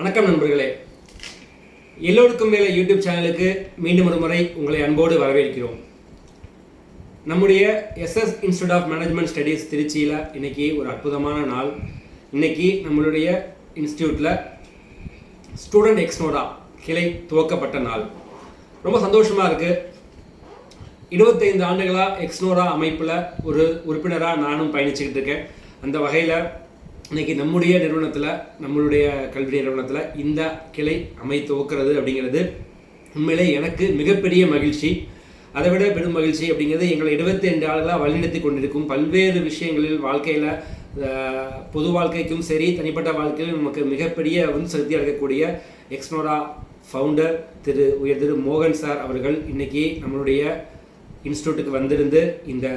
வணக்கம் நண்பர்களே. எல்லோருக்கும் மேலே யூடியூப் சேனலுக்கு மீண்டும் ஒரு முறை உங்களை அன்போடு வரவேற்கிறோம். நம்முடைய SS institute of management studies திருச்சியில் இன்னைக்கு ஒரு அற்புதமான நாள். இன்னைக்கு நம்மளுடைய இன்ஸ்டியூட்டில் ஸ்டூடெண்ட் எக்ஸ்னோடா கிளை துவக்கப்பட்ட நாள். ரொம்ப சந்தோஷமாக இருக்குது இருபத்தைந்து ஆண்டுகளாக எக்ஸ்னோரா அமைப்பில் ஒரு உறுப்பினராக நானும் பயணிச்சுக்கிட்டு இருக்கேன். அந்த வகையில் இன்றைக்கி நம்முடைய நிறுவனத்தில் நம்மளுடைய கல்வி நிறுவனத்தில் இந்த கிளை அமை துவக்கிறது அப்படிங்கிறது உண்மையிலே எனக்கு மிகப்பெரிய மகிழ்ச்சி. அதை விட பெரும் மகிழ்ச்சி அப்படிங்கிறது எங்களை இருபத்தி ரெண்டு ஆளுகளாக வழிநடத்தி கொண்டிருக்கும் பல்வேறு விஷயங்களில் வாழ்க்கையில் பொது வாழ்க்கைக்கும் சரி தனிப்பட்ட வாழ்க்கையிலும் நமக்கு மிகப்பெரிய வந்து செலுத்தி இருக்கக்கூடிய எக்ஸ்னோரா ஃபவுண்டர் திரு உயர் திரு மோகன் சார் அவர்கள் இன்றைக்கி நம்மளுடைய இன்ஸ்டியூட்டுக்கு வந்திருந்து இந்த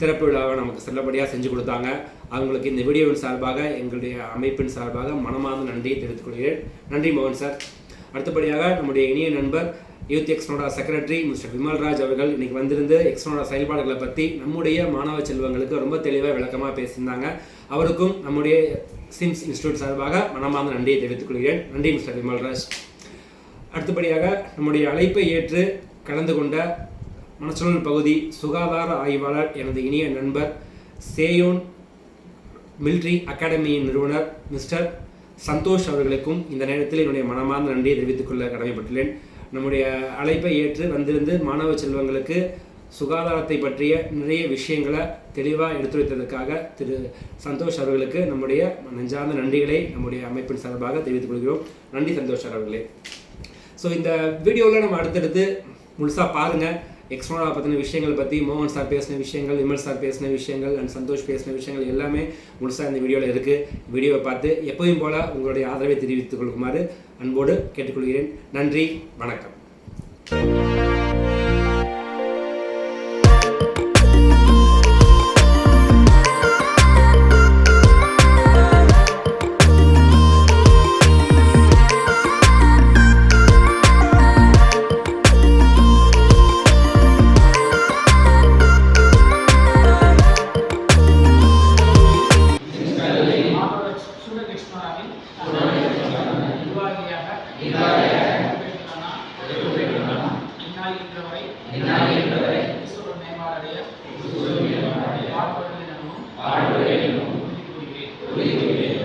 திறப்பு விழாவை நமக்கு செல்லபடியாக செஞ்சு கொடுத்தாங்க. அவங்களுக்கு இந்த வீடியோவின் சார்பாக எங்களுடைய அமைப்பின் சார்பாக மனமார்ந்த நன்றியை தெரிவித்துக் கொள்கிறேன். நன்றி மோகன் சார். அடுத்தபடியாக நம்முடைய இனிய நண்பர் youth Exnora secretary mister Vimalraj அவர்கள் இன்னைக்கு வந்திருந்து எக்ஸ்னோடா செயல்பாடுகளை பற்றி நம்முடைய மாணவ செல்வங்களுக்கு ரொம்ப தெளிவாக விளக்கமாக பேசியிருந்தாங்க. அவருக்கும் நம்முடைய சிம்ஸ் இன்ஸ்டியூட் சார்பாக மனமார்ந்த நன்றியை தெரிவித்துக் கொள்கிறேன். நன்றி மிஸ்டர் விமல்ராஜ் அடுத்தபடியாக நம்முடைய அழைப்பை ஏற்று கலந்து கொண்ட மனச்சூழல் பகுதி சுகாதார ஆய்வாளர் எனது இனிய நண்பர் சேயோன் மிலிட்ரி அகாடமியின் நிறுவனர் மிஸ்டர் சந்தோஷ் அவர்களுக்கும் இந்த நேரத்தில் என்னுடைய மனமார்ந்த நன்றியை தெரிவித்துக் கொள்ள கடமைப்பட்டுள்ளேன். நம்முடைய அழைப்பை ஏற்று வந்திருந்து மாணவ செல்வங்களுக்கு சுகாதாரத்தை பற்றிய நிறைய விஷயங்களை தெளிவாக எடுத்துரைத்ததற்காக திரு சந்தோஷ் அவர்களுக்கு நம்முடைய நெஞ்சார்ந்த நன்றிகளை நம்முடைய அமைப்பின் சார்பாக தெரிவித்துக் கொள்கிறோம். நன்றி சந்தோஷ் அவர்களே. ஸோ இந்த வீடியோவில் நம்ம அடுத்தடுத்து முழுசாக பாருங்கள் எக்ஸ்ட்ரோனா பற்றின விஷயங்கள் பற்றி மோகன் சார் பேசின விஷயங்கள் விமல் சார் பேசின விஷயங்கள் அண்ட் சந்தோஷ் பேசின விஷயங்கள் எல்லாமே முழுசாக இந்த வீடியோவில் இருக்குது வீடியோவை பார்த்து எப்போயும் போல் உங்களுடைய ஆதரவை தெரிவித்துக் கொள்ளுமாறு அன்போடு கேட்டுக்கொள்கிறேன். நன்றி வணக்கம். பாடுபடுவேன் என உறுதி கூறுகிறேன்.